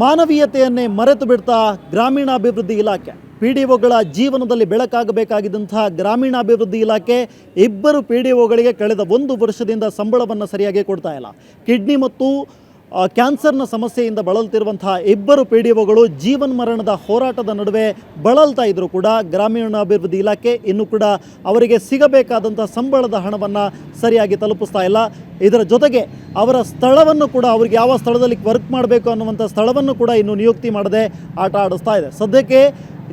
ಮಾನವೀಯತೆಯನ್ನೇ ಮರೆತು ಬಿಡ್ತಾ ಗ್ರಾಮೀಣಾಭಿವೃದ್ಧಿ ಇಲಾಖೆ, ಪಿ ಡಿ ಒಗಳ ಜೀವನದಲ್ಲಿ ಬೆಳಕಾಗಬೇಕಾಗಿದ್ದಂತಹ ಗ್ರಾಮೀಣಾಭಿವೃದ್ಧಿ ಇಲಾಖೆ ಇಬ್ಬರು ಪಿ ಡಿ ಒಗಳಿಗೆ ಕಳೆದ ಒಂದು ವರ್ಷದಿಂದ ಸಂಬಳವನ್ನು ಸರಿಯಾಗಿ ಕೊಡ್ತಾ ಇಲ್ಲ. ಕಿಡ್ನಿ ಮತ್ತು ಕ್ಯಾನ್ಸರ್ನ ಸಮಸ್ಯೆಯಿಂದ ಬಳಲ್ತಿರುವಂತಹ ಇಬ್ಬರು ಪಿ ಡಿ ಒಗಳು ಜೀವನ್ ಮರಣದ ಹೋರಾಟದ ನಡುವೆ ಬಳಲ್ತಾ ಇದ್ದರೂ ಕೂಡ ಗ್ರಾಮೀಣಾಭಿವೃದ್ಧಿ ಇಲಾಖೆ ಇನ್ನು ಕೂಡ ಅವರಿಗೆ ಸಿಗಬೇಕಾದಂಥ ಸಂಬಳದ ಹಣವನ್ನು ಸರಿಯಾಗಿ ತಲುಪಿಸ್ತಾ ಇಲ್ಲ. ಇದರ ಜೊತೆಗೆ ಅವರ ಸ್ಥಳವನ್ನು ಕೂಡ ಅವ್ರಿಗೆ ಯಾವ ಸ್ಥಳದಲ್ಲಿ ವರ್ಕ್ ಮಾಡಬೇಕು ಅನ್ನುವಂಥ ಸ್ಥಳವನ್ನು ಕೂಡ ಇನ್ನು ನಿಯುಕ್ತಿ ಮಾಡದೆ ಆಟ ಆಡಿಸ್ತಾ ಇದೆ. ಸದ್ಯಕ್ಕೆ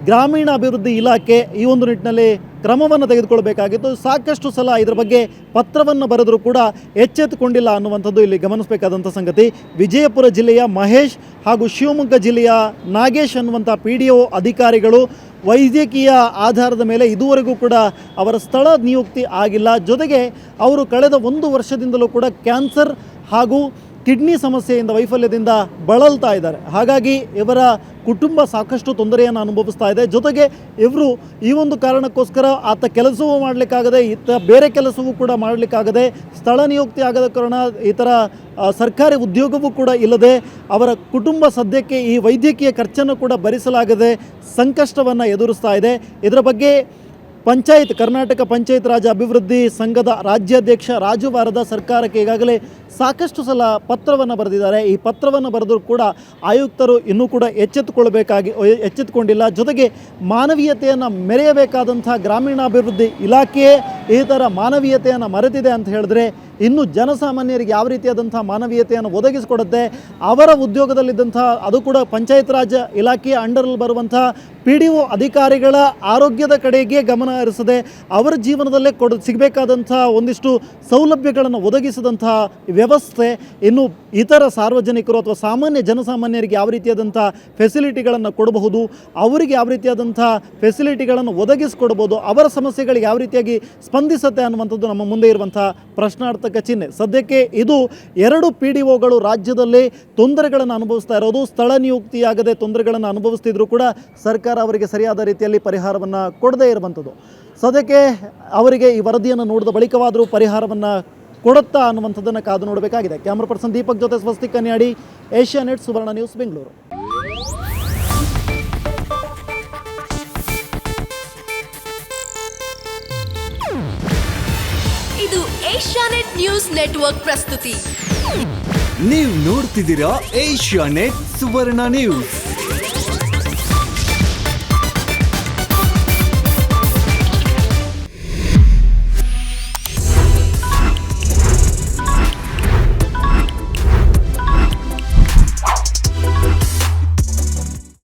ಗ್ರಾಮೀಣಾಭಿವೃದ್ಧಿ ಇಲಾಖೆ ಈ ಒಂದು ನಿಟ್ಟಿನಲ್ಲಿ ಕ್ರಮವನ್ನು ತೆಗೆದುಕೊಳ್ಳಬೇಕಾಗಿತ್ತು ಸಾಕಷ್ಟು ಸಲ ಇದರ ಬಗ್ಗೆ ಪತ್ರವನ್ನು ಬರೆದರೂ ಕೂಡ ಎಚ್ಚೆತ್ತುಕೊಂಡಿಲ್ಲ ಅನ್ನುವಂಥದ್ದು ಇಲ್ಲಿ ಗಮನಿಸಬೇಕಾದಂಥ ಸಂಗತಿ. ವಿಜಯಪುರ ಜಿಲ್ಲೆಯ ಮಹೇಶ್ ಹಾಗೂ ಶಿವಮೊಗ್ಗ ಜಿಲ್ಲೆಯ ನಾಗೇಶ್ ಅನ್ನುವಂಥ ಪಿ ಅಧಿಕಾರಿಗಳು ವೈದ್ಯಕೀಯ ಆಧಾರದ ಮೇಲೆ ಇದುವರೆಗೂ ಕೂಡ ಅವರ ಸ್ಥಳ ನಿಯುಕ್ತಿ ಆಗಿಲ್ಲ. ಜೊತೆಗೆ ಅವರು ಕಳೆದ ಒಂದು ವರ್ಷದಿಂದಲೂ ಕೂಡ ಕ್ಯಾನ್ಸರ್ ಹಾಗೂ ಕಿಡ್ನಿ ಸಮಸ್ಯೆಯಿಂದ ವೈಫಲ್ಯದಿಂದ ಬಳಲ್ತಾ ಇದ್ದಾರೆ. ಹಾಗಾಗಿ ಇವರ ಕುಟುಂಬ ಸಾಕಷ್ಟು ತೊಂದರೆಯನ್ನು ಅನುಭವಿಸ್ತಾ ಇದೆ. ಜೊತೆಗೆ ಇವರು ಈ ಒಂದು ಕಾರಣಕ್ಕೋಸ್ಕರ ಆತ ಕೆಲಸವೂ ಮಾಡಲಿಕ್ಕಾಗದೆ, ಈತ ಬೇರೆ ಕೆಲಸವೂ ಕೂಡ ಮಾಡಲಿಕ್ಕಾಗದೆ, ಸ್ಥಳ ನಿಯುಕ್ತಿ ಆಗದ ಕಾರಣ ಥರ ಸರ್ಕಾರಿ ಉದ್ಯೋಗವೂ ಕೂಡ ಇಲ್ಲದೆ ಅವರ ಕುಟುಂಬ ಸದ್ಯಕ್ಕೆ ಈ ವೈದ್ಯಕೀಯ ಖರ್ಚನ್ನು ಕೂಡ ಭರಿಸಲಾಗದೆ ಸಂಕಷ್ಟವನ್ನು ಎದುರಿಸ್ತಾ ಇದೆ. ಇದರ ಬಗ್ಗೆ ಪಂಚಾಯತ್, ಕರ್ನಾಟಕ ಪಂಚಾಯತ್ ರಾಜ್ ಅಭಿವೃದ್ಧಿ ಸಂಘದ ರಾಜ್ಯಾಧ್ಯಕ್ಷ ರಾಜು ವಾರದ ಸರ್ಕಾರಕ್ಕೆ ಈಗಾಗಲೇ ಸಾಕಷ್ಟು ಸಲ ಪತ್ರವನ್ನು ಬರೆದಿದ್ದಾರೆ. ಈ ಪತ್ರವನ್ನು ಬರೆದರೂ ಕೂಡ ಆಯುಕ್ತರು ಇನ್ನೂ ಕೂಡ ಎಚ್ಚೆತ್ತುಕೊಳ್ಬೇಕಾಗಿ ಎಚ್ಚೆತ್ತುಕೊಂಡಿಲ್ಲ. ಜೊತೆಗೆ ಮಾನವೀಯತೆಯನ್ನು ಮೆರೆಯಬೇಕಾದಂಥ ಗ್ರಾಮೀಣಾಭಿವೃದ್ಧಿ ಇಲಾಖೆಯೇ ಈ ಥರ ಮಾನವೀಯತೆಯನ್ನು ಮರೆತಿದೆ ಅಂತ ಹೇಳಿದ್ರೆ ಇನ್ನು ಜನಸಾಮಾನ್ಯರಿಗೆ ಯಾವ ರೀತಿಯಾದಂಥ ಮಾನವೀಯತೆಯನ್ನು ಒದಗಿಸಿಕೊಡುತ್ತೆ? ಅವರ ಉದ್ಯೋಗದಲ್ಲಿದ್ದಂಥ ಅದು ಕೂಡ ಪಂಚಾಯತ್ ರಾಜ್ ಇಲಾಖೆಯ ಅಂಡರಲ್ಲಿ ಬರುವಂಥ ಪಿ ಡಿ ಒ ಅಧಿಕಾರಿಗಳ ಆರೋಗ್ಯದ ಕಡೆಗೆ ಗಮನ ಹರಿಸದೆ ಅವರ ಜೀವನದಲ್ಲೇ ಕೊಡ ಸಿಗಬೇಕಾದಂಥ ಒಂದಿಷ್ಟು ಸೌಲಭ್ಯಗಳನ್ನು ಒದಗಿಸಿದಂಥ ವ್ಯವಸ್ಥೆ, ಇನ್ನು ಇತರ ಸಾರ್ವಜನಿಕರು ಅಥವಾ ಸಾಮಾನ್ಯ ಜನಸಾಮಾನ್ಯರಿಗೆ ಯಾವ ರೀತಿಯಾದಂಥ ಫೆಸಿಲಿಟಿಗಳನ್ನು ಕೊಡಬಹುದು, ಅವರಿಗೆ ಯಾವ ರೀತಿಯಾದಂಥ ಫೆಸಿಲಿಟಿಗಳನ್ನು ಒದಗಿಸಿಕೊಡ್ಬೋದು ಅವರ ಸಮಸ್ಯೆಗಳಿಗೆ ಯಾವ ರೀತಿಯಾಗಿ ಸ್ಪಂದಿಸುತ್ತೆ ಅನ್ನುವಂಥದ್ದು ನಮ್ಮ ಮುಂದೆ ಇರುವಂಥ ಪ್ರಶ್ನಾರ್ಥಕ ಚಿಹ್ನೆ. ಸದ್ಯಕ್ಕೆ ಇದು ಎರಡು ಪಿ ಡಿ ಒಗಳು ರಾಜ್ಯದಲ್ಲಿ ತೊಂದರೆಗಳನ್ನು ಅನುಭವಿಸ್ತಾ ಇರೋದು, ಸ್ಥಳ ನಿಯುಕ್ತಿಯಾಗದೆ ತೊಂದರೆಗಳನ್ನು ಅನುಭವಿಸ್ತಿದ್ರು ಕೂಡ ಸರ್ಕಾರ ಅವರಿಗೆ ಸರಿಯಾದ ರೀತಿಯಲ್ಲಿ ಪರಿಹಾರವನ್ನು ಕೊಡದೇ ಇರುವಂಥದ್ದು. ಸದ್ಯಕ್ಕೆ ಅವರಿಗೆ ಈ ವರದಿಯನ್ನು ನೋಡಿದ ಬಳಿಕವಾದರೂ ಪರಿಹಾರವನ್ನು ಕೊಡುತ್ತಾ ಅನ್ನುವಂಥದ್ದನ್ನು ಕಾದು ನೋಡಬೇಕಾಗಿದೆ. ಕ್ಯಾಮ್ರಾ ಪರ್ಸನ್ ದೀಪಕ್ ಜೊತೆ Swasti Kanyadi Asia net Suvarna news Bengaluru ಇದು ಏಷ್ಯಾನೆಟ್ ನ್ಯೂಸ್ ನೆಟ್ವರ್ಕ್ ಪ್ರಸ್ತುತಿ. ನೀವು ನೋಡ್ತಿದ್ದೀರಾ ಏಷ್ಯಾ ನೆಟ್ ಸುವರ್ಣ ನ್ಯೂಸ್